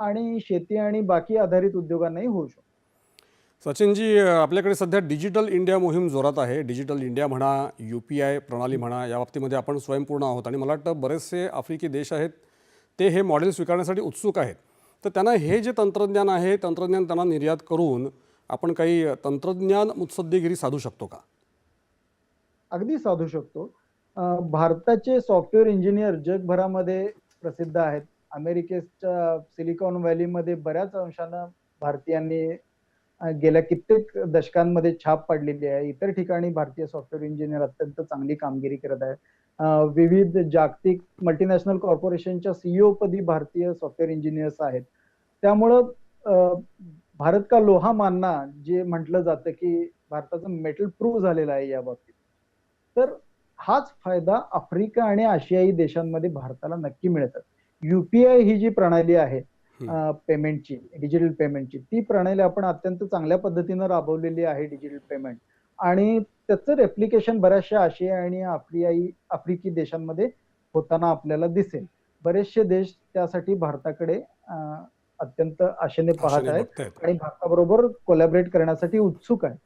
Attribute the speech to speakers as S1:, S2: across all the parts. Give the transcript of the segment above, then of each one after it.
S1: आणि शेती आणि बाकी आधारित उद्योगांनाही होऊ शकतो.
S2: सचिनजी आपल्याकडे सध्या डिजिटल इंडिया मोहीम जोरात आहे. डिजिटल इंडिया म्हणा यू पी आय प्रणाली म्हणा या बाबतीमध्ये आपण स्वयंपूर्ण आहोत. आणि मला वाटतं बरेचसे आफ्रिकी देश आहेत ते हे मॉडेल स्वीकारण्यासाठी उत्सुक आहेत. तर त्यांना हे जे तंत्रज्ञान आहे तंत्रज्ञान त्यांना निर्यात करून आपण काही तंत्रज्ञान मुत्सद्देगिरी साधू शकतो का?
S1: अगदी साधू शकतो. भारताचे सॉफ्टवेअर इंजिनियर जगभरामध्ये प्रसिद्ध आहेत. अमेरिकेच्या सिलिकॉन व्हॅलीमध्ये बऱ्याच अंशानं भारतीयांनी गेल्या कित्येक दशकांमध्ये छाप पाडलेली आहे. इतर ठिकाणी भारतीय सॉफ्टवेअर इंजिनियर अत्यंत चांगली कामगिरी करत आहे विविध जागतिक मल्टीनॅशनल कॉर्पोरेशनच्या सीईओ पदी भारतीय सॉफ्टवेअर इंजिनियर्स आहेत. त्यामुळं अं, भारत का लोहा मानना जे म्हटलं जातं की भारताचं मेटल प्रूव्ह झालेलं आहे या बाबतीत. तर हाच फायदा आफ्रिका आणि आशियाई देशांमध्ये भारताला नक्की मिळतात. युपीआय ही जी प्रणाली आहे पेमेंटची डिजिटल पेमेंटची ती प्रणाली आपण अत्यंत चांगल्या पद्धतीनं राबवलेली आहे डिजिटल पेमेंट. आणि त्याचं रेप्लिकेशन बऱ्याचशा आशियाई आणि आफ्रियाई आफ्रिकी देशांमध्ये होताना आपल्याला दिसेल. बरेचसे देश त्यासाठी भारताकडे अत्यंत आशेने पाहत आहेत. आणि भारताबरोबर कोलॅबरेट करण्यासाठी उत्सुक आहे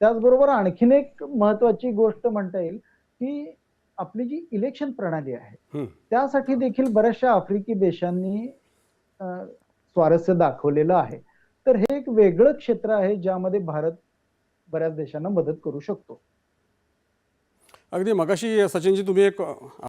S1: त्याचबरोबर आणखीन एक महत्वाची गोष्ट म्हणता येईल की आपली जी इलेक्शन प्रणाली आहे. त्यासाठी देखील बऱ्याचशा आफ्रिकी देशांनी स्वारस्य दाखवलेलं आहे तर हे एक वेगळं क्षेत्र आहे ज्यामध्ये भारत बऱ्याच देशांना मदत करू शकतो
S2: अगदी मगाशी सचिनजी तुम्ही एक